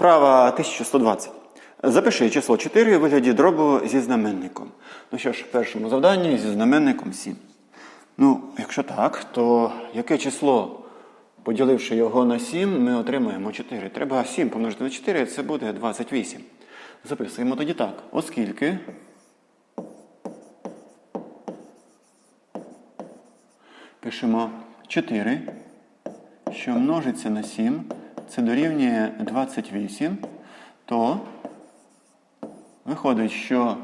Вправа 1120. Запиши число 4 у вигляді дробу зі знаменником. Ну що ж, в першому завданні зі знаменником 7. Ну, якщо так, то яке число, поділивши його на 7, ми отримаємо 4. Треба 7 помножити на 4, це буде 28. Записуємо тоді так. Оскільки пишемо 4, що множиться на 7, це дорівнює 28, то виходить, що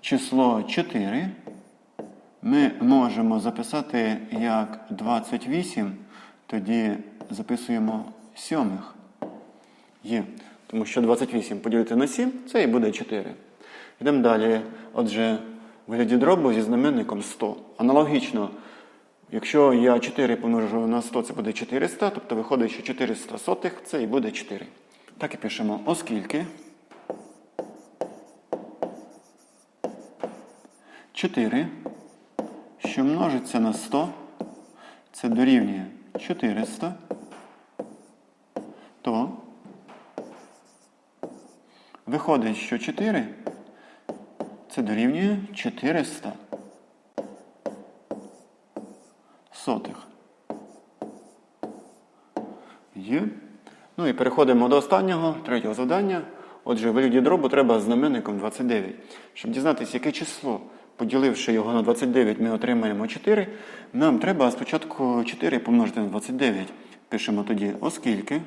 число 4 ми можемо записати як 28, тоді записуємо сьомих. Є. Тому що 28 поділити на 7 це і буде 4. Йдемо далі. Отже, вигляді дробу зі знаменником 100. Аналогічно, якщо я 4 помножу на 100, це буде 400, тобто виходить, що 400 сотих це і буде 4. Так і пишемо, оскільки 4, що множиться на 100, це дорівнює 400, то виходить, що 4 це дорівнює 400 сотих. Є. Ну і переходимо до останнього, третього завдання. Отже, в вигляді дробу треба знаменником 29. Щоб дізнатися, яке число, поділивши його на 29, ми отримаємо 4. Нам треба спочатку 4 помножити на 29. Пишемо тоді, оскільки.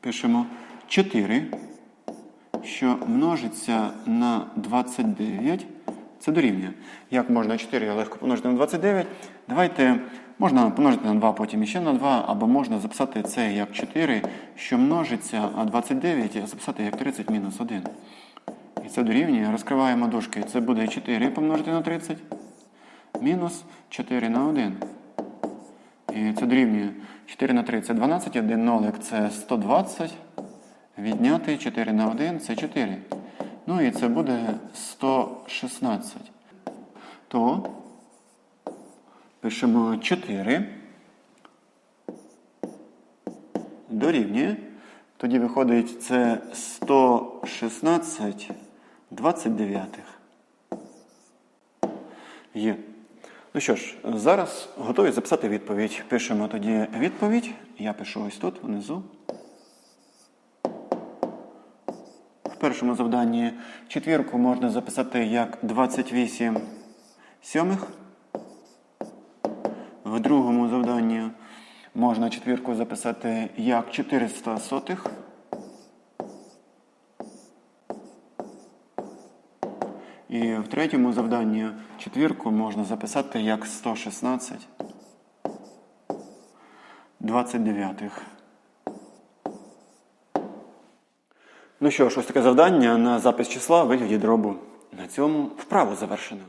Пишемо 4, що множиться на 29. Це дорівнює. Як можна 4 легко помножити на 29? Давайте можна помножити на 2, потім ще на 2, або можна записати це як 4, що множиться, а 29 записати як 30 мінус 1. І це дорівнює. Розкриваємо дужки. Це буде 4 помножити на 30. Мінус 4 на 1. І це дорівнює 4 на 3 це 12, 1 нолик це 120. Відняти 4 на 1 це 4. Ну і це буде 116. То пишемо 4. Дорівнює. Тоді виходить це 116 29. Є. Ну що ж, зараз готові записати відповідь. Пишемо тоді відповідь. Я пишу ось тут, внизу. В першому завданні четвірку можна записати як 28 сьомих. В другому завданні можна четвірку записати як 400 сотих. І в третьому завданні четвірку можна записати як 116 29. Ну що ж, ось таке завдання на запис числа вигляді дробу. На цьому вправу завершено.